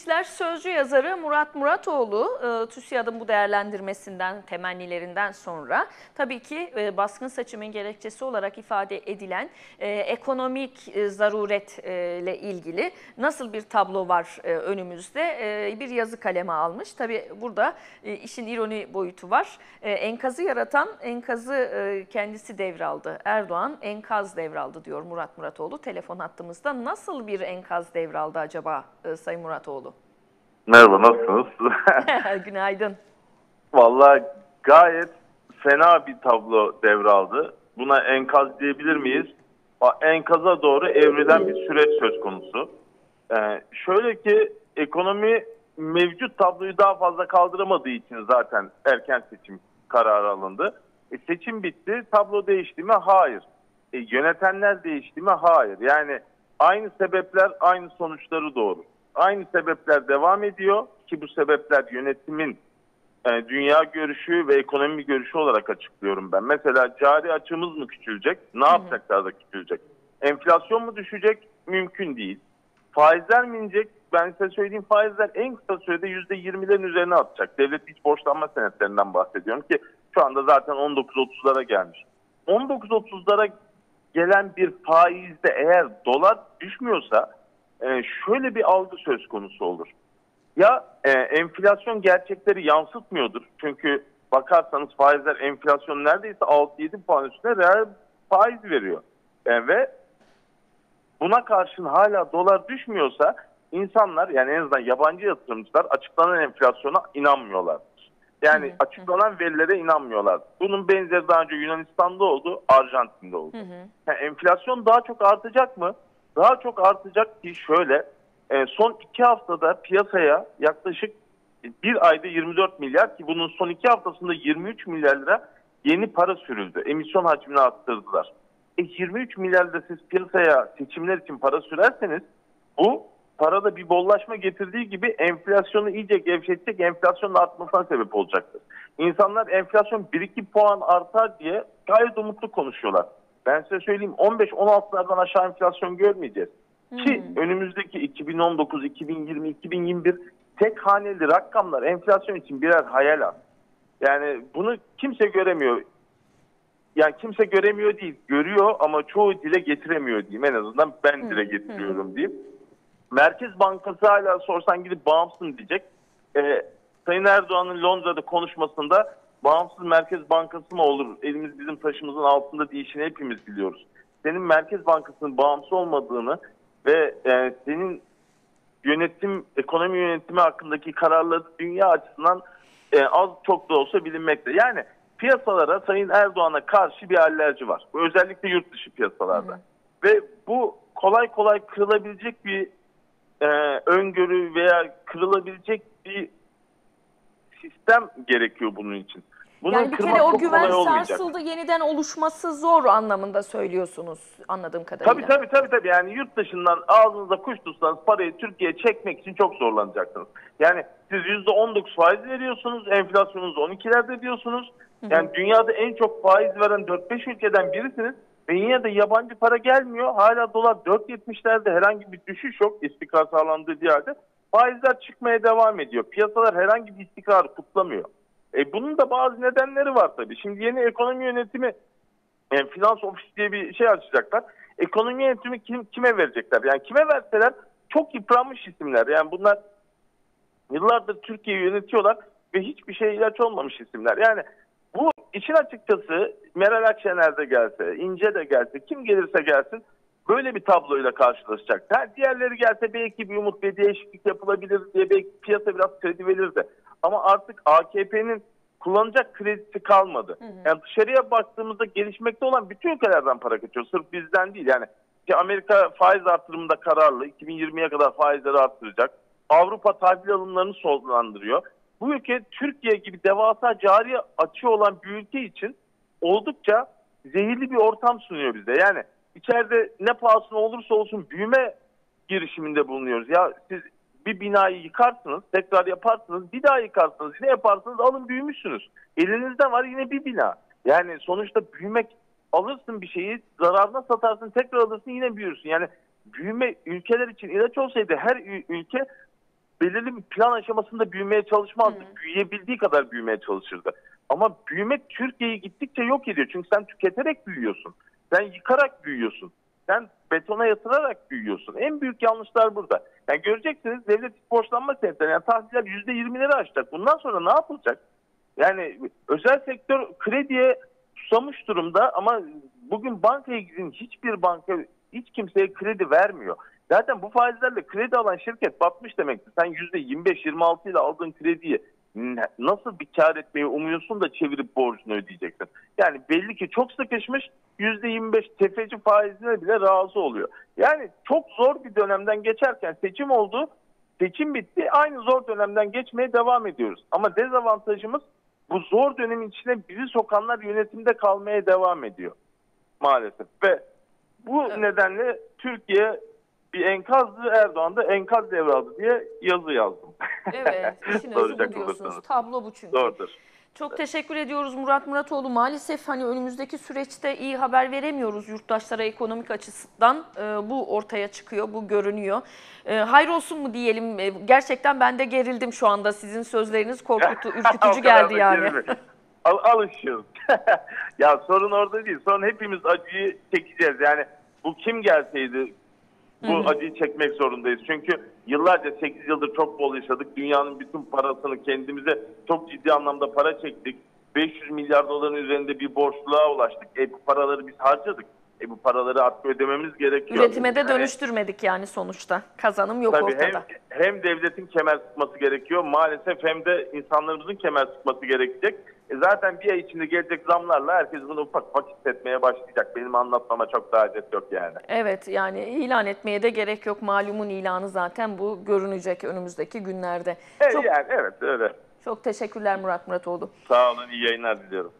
İşler Sözcü yazarı Murat Muratoğlu, e, TÜSİAD'ın bu değerlendirmesinden, temennilerinden sonra tabii ki e, baskın seçimin gerekçesi olarak ifade edilen e, ekonomik zaruretle ilgili nasıl bir tablo var önümüzde bir yazı kaleme almış. Tabii burada işin ironi boyutu var. Enkazı yaratan enkazı kendisi devraldı. Erdoğan enkaz devraldı diyor Murat Muratoğlu telefon hattımızda. Nasıl bir enkaz devraldı acaba Sayın Muratoğlu? Merhaba, nasılsınız? Günaydın. Vallahi gayet fena bir tablo devraldı. Buna enkaz diyebilir miyiz? Enkaza doğru evrilen bir süreç söz konusu. Ee, şöyle ki ekonomi mevcut tabloyu daha fazla kaldıramadığı için zaten erken seçim kararı alındı. E, seçim bitti, tablo değişti mi? Hayır. E, yönetenler değişti mi? Hayır. Yani aynı sebepler aynı sonuçları doğurur. Aynı sebepler devam ediyor ki bu sebepler yönetimin e, dünya görüşü ve ekonomi görüşü olarak açıklıyorum ben. Mesela cari açığımız mı küçülecek? Ne yapacaklar da küçülecek? Enflasyon mu düşecek? Mümkün değil. Faizler mi inecek? Ben size söyleyeyim faizler en kısa sürede %20'lerin üzerine atacak. Devlet iç borçlanma senetlerinden bahsediyorum ki şu anda zaten 19.30'lara gelmiş. 19.30'lara gelen bir faizde eğer dolar düşmüyorsa e, şöyle bir algı söz konusu olur. Ya e, enflasyon gerçekleri yansıtmıyordur. Çünkü bakarsanız faizler enflasyon neredeyse 6-7 puan üstüne reel faiz veriyor. E, ve buna karşın hala dolar düşmüyorsa insanlar yani en azından yabancı yatırımcılar açıklanan enflasyona inanmıyorlar. Yani Hı hı. açıklanan verilere inanmıyorlar. Bunun benzeri daha önce Yunanistan'da oldu, Arjantin'de oldu. Hı hı. Yani enflasyon daha çok artacak mı? Daha çok artacak ki şöyle e, son iki haftada piyasaya yaklaşık bir ayda 24 milyar ki bunun son iki haftasında 23 milyar lira yeni para sürüldü. Emisyon hacmini arttırdılar. E 23 milyar lira siz piyasaya seçimler için para sürerseniz bu parada bir bollaşma getirdiği gibi enflasyonu iyice gevşetecek, enflasyonun artmasına sebep olacaktır. İnsanlar enflasyon 1-2 puan artar diye gayet umutlu konuşuyorlar. Ben size söyleyeyim 15-16'lardan aşağı enflasyon görmeyeceğiz. Ki önümüzdeki 2019, 2020, 2021 tek haneli rakamlar enflasyon için birer hayal az. Yani bunu kimse göremiyor. Yani kimse göremiyor değil, görüyor ama çoğu dile getiremiyor diyeyim. En azından ben dile getiriyorum diyeyim. Merkez Bankası hala sorsan gidip bağımsız mı diyecek. Ee, Sayın Erdoğan'ın Londra'da konuşmasında bağımsız Merkez Bankası mı olur? Elimiz bizim taşımızın altında değişini hepimiz biliyoruz. Senin Merkez Bankası'nın bağımsız olmadığını ve e, senin yönetim, ekonomi yönetimi hakkındaki kararları dünya açısından e, az çok da olsa bilinmekte. Yani piyasalara Sayın Erdoğan'a karşı bir alerji var. Özellikle yurt dışı piyasalarda. Ve bu kolay kolay kırılabilecek bir e, öngörü veya kırılabilecek bir sistem gerekiyor bunun için. Bunu Yani bir kere o güven sarsıldı, yeniden oluşması zor anlamında söylüyorsunuz anladığım kadarıyla. Tabii tabii tabii tabii yani yurt dışından ağzınıza kuş tutsanız parayı Türkiye'ye çekmek için çok zorlanacaksınız. Yani siz %19 faiz veriyorsunuz, enflasyonunuzu 12'lerde diyorsunuz. Yani dünyada en çok faiz veren 4-5 ülkeden birisiniz ve yine de yabancı para gelmiyor. Hala dolar 4.70'lerde herhangi bir düşüş yok istikrar sağlandığı bir yerde. Faizler çıkmaya devam ediyor. Piyasalar herhangi bir istikrar kutlamıyor. E bunun da bazı nedenleri var tabii. Şimdi yeni ekonomi yönetimi yani finans ofisi diye bir şey açacaklar. Ekonomi yönetimi kim, kime verecekler? Yani kime verseler çok yıpranmış isimler. Yani bunlar yıllardır Türkiye'yi yönetiyorlar ve hiçbir şey ilaç olmamış isimler. Yani bu işin açıkçası Meral Akşener de gelse, İnce de gelse, kim gelirse gelsin böyle bir tabloyla karşılaşacak. Ha, diğerleri gelse belki bir umut bir değişiklik yapılabilir diye belki piyasa biraz kredi verirdi. Ama artık AKP'nin kullanacak kredisi kalmadı. Yani dışarıya baktığımızda gelişmekte olan bütün ülkelerden para kaçıyor. Sırf bizden değil. Yani ki Amerika faiz artırımında kararlı. 2020'ye kadar faizleri arttıracak. Avrupa tahvil alımlarını sonlandırıyor. Bu ülke Türkiye gibi devasa cari açığı olan bir ülke için oldukça zehirli bir ortam sunuyor bize. Yani içeride ne pahasına olursa olsun büyüme girişiminde bulunuyoruz. Ya siz bir binayı yıkarsınız, tekrar yaparsınız, bir daha yıkarsınız, yine yaparsınız, alın büyümüşsünüz. Elinizde var yine bir bina. Yani sonuçta büyümek alırsın bir şeyi, zararına satarsın, tekrar alırsın yine büyürsün. Yani büyüme ülkeler için ilaç olsaydı her ülke belirli bir plan aşamasında büyümeye çalışmazdı. Büyüyebildiği kadar büyümeye çalışırdı. Ama büyümek Türkiye'yi gittikçe yok ediyor. Çünkü sen tüketerek büyüyorsun. Sen yıkarak büyüyorsun. Sen betona yatırarak büyüyorsun. En büyük yanlışlar burada. Yani göreceksiniz devlet borçlanma senetleri yani tahsiller %20'leri aşacak. Bundan sonra ne yapılacak? Yani özel sektör krediye susamış durumda ama bugün bankaya gidin hiçbir banka hiç kimseye kredi vermiyor. Zaten bu faizlerle kredi alan şirket batmış demektir. Sen %25-26 ile aldığın krediyi nasıl bir kar etmeyi umuyorsun da çevirip borcunu ödeyeceksin. Yani belli ki çok sıkışmış %25 tefeci faizine bile razı oluyor. Yani çok zor bir dönemden geçerken seçim oldu. Seçim bitti. Aynı zor dönemden geçmeye devam ediyoruz. Ama dezavantajımız bu zor dönemin içine bizi sokanlar yönetimde kalmaya devam ediyor. Maalesef. Ve bu Evet. nedenle Türkiye bir enkazdı Erdoğan da enkaz devraldı diye yazı yazdım. Evet, işin özü bu diyorsunuz. Tablo bu çünkü. Doğrudur. Çok teşekkür ediyoruz Murat Muratoğlu. Maalesef hani önümüzdeki süreçte iyi haber veremiyoruz yurttaşlara ekonomik açısından. Ee, bu ortaya çıkıyor, bu görünüyor. Ee, hayrolsun mu diyelim? Ee, gerçekten ben de gerildim şu anda. Sizin sözleriniz korkutu, O ürkütücü kadar geldi da yani. gerilme. Al, alışıyoruz. ya sorun orada değil. Sorun hepimiz acıyı çekeceğiz. Yani bu kim gelseydi bu acıyı çekmek zorundayız. Çünkü yıllarca 8 yıldır çok bol yaşadık. Dünyanın bütün parasını kendimize çok ciddi anlamda para çektik. 500 milyar doların üzerinde bir borçluğa ulaştık. E bu paraları biz harcadık. E bu paraları artık ödememiz gerekiyor. Üretime de dönüştürmedik yani sonuçta. Kazanım yok Tabii hem, ortada. hem devletin kemer sıkması gerekiyor maalesef hem de insanlarımızın kemer sıkması gerekecek. E zaten bir ay içinde gelecek zamlarla herkes bunu ufak ufak hissetmeye başlayacak. Benim anlatmama çok da acet yok yani. Evet yani ilan etmeye de gerek yok. Malumun ilanı zaten bu görünecek önümüzdeki günlerde. E, Çok, yani evet öyle. çok teşekkürler Murat Muratoğlu. Sağ olun iyi yayınlar diliyorum.